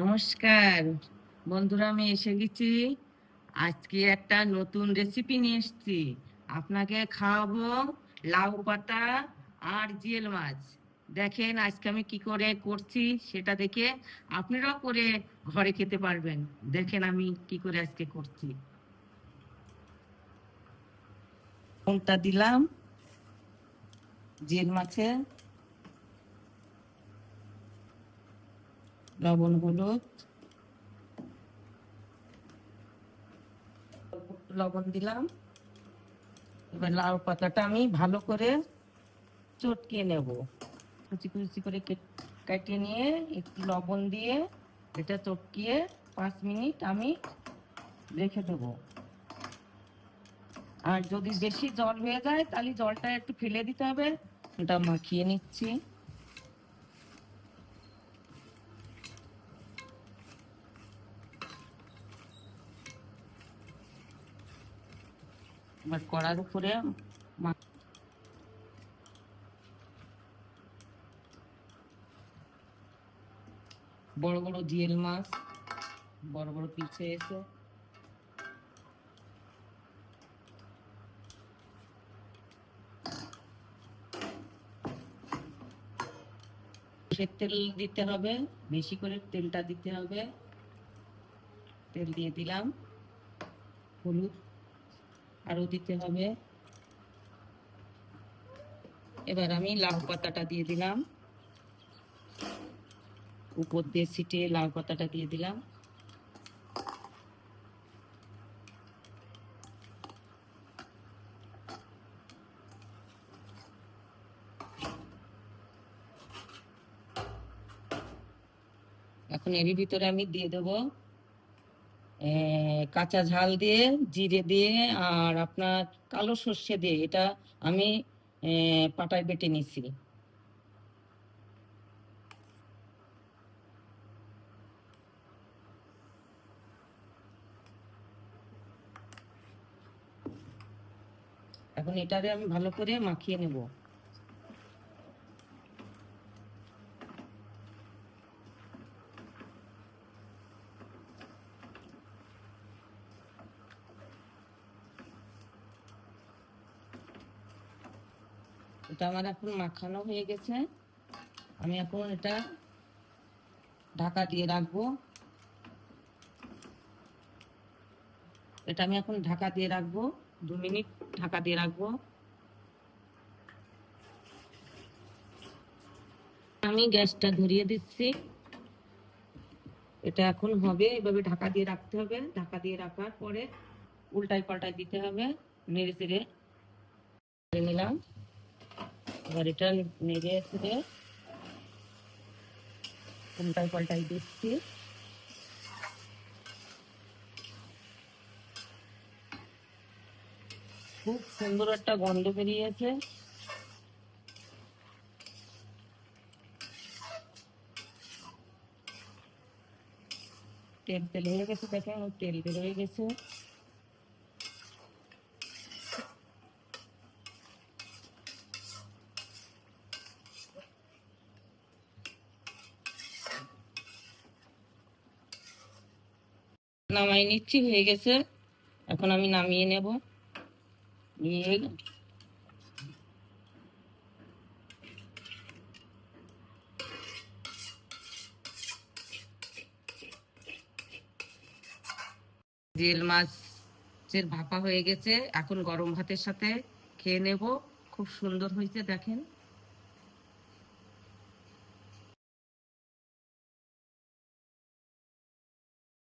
নমস্কার। বন্ধুরা, আমি এসে গেছি। আজকে একটা নতুন রেসিপি নিয়ে এসেছি। আপনাকে খাওয়াবো লাউ পাতা আর জিয়েল মাছ। দেখেন আজকে আমি কি করে করছি, সেটা দেখে আপনারাও করে ঘরে খেতে পারবেন। দেখেন আমি কি করে আজকে করছি। কোনটা দিলাম জিয়েল মাছে লবণ হলুদ লবণ দিলাম। এবার লাউ পাতাটা আমি ভালো করে চটকিয়ে নেব। কুচি কুচি করে কেটে নিয়ে একটু লবণ দিয়ে এটা চটকিয়ে পাঁচ মিনিট আমি রেখে দেবো। আর যদি বেশি জল হয়ে যায় তাহলে জলটা একটু ফেলে দিতে হবে। এটা মাখিয়ে নিচ্ছি। এবার কড়ার উপরে বড় বড় জিয়েল মাছ, বড় বড় পিছে এসে। তেল দিতে হবে, বেশি করে তেলটা দিতে হবে। তেল দিয়ে দিলাম, হলুদ। আরও দিতে হবে। এবার আমি লাউ পাতাটা দিয়ে দিলাম। উপর দিয়ে সিটে লাউ পাতাটা দিয়ে দিলাম। এখন এরই ভিতরে আমি দিয়ে দেবো কাঁচা ঝাল দিয়ে, জিরে দিয়ে আর আপনার কালো সর্ষে দিয়ে, এটা আমি পাটায় বেটে নিছি। এখন এটারে আমি ভালো করে মাখিয়ে নেব। এটা আমার এখন মাখানো হয়ে গেছে। আমি এখন এটা ঢাকা দিয়ে রাখব। এটা আমি এখন ঢাকা দিয়ে রাখব। দু মিনিট ঢাকা দিয়ে রাখব। আমি গ্যাসটা ধরিয়ে দিচ্ছি। এটা এখন হবে, এভাবে ঢাকা দিয়ে রাখতে হবে। ঢাকা দিয়ে রাখার পরে উল্টাই পাল্টাই দিতে হবে। নেড়ে চেড়ে নিলাম। এটা নেড়ে চেড়ে উল্টাই পাল্টাই দিচ্ছি খুব সুন্দর একটা গন্ধ বেরিয়েছে। তেল তেল হয়ে গেছে, দেখেন, তেল বের হয়ে গেছে। নামাই নিচ্ছি, হয়ে গেছে। এখন আমি নামিয়ে নেব। জিল মাছের ভাপা হয়ে গেছে। এখন গরম ভাতের সাথে খেয়ে নেব। খুব সুন্দর হয়েছে, দেখেন।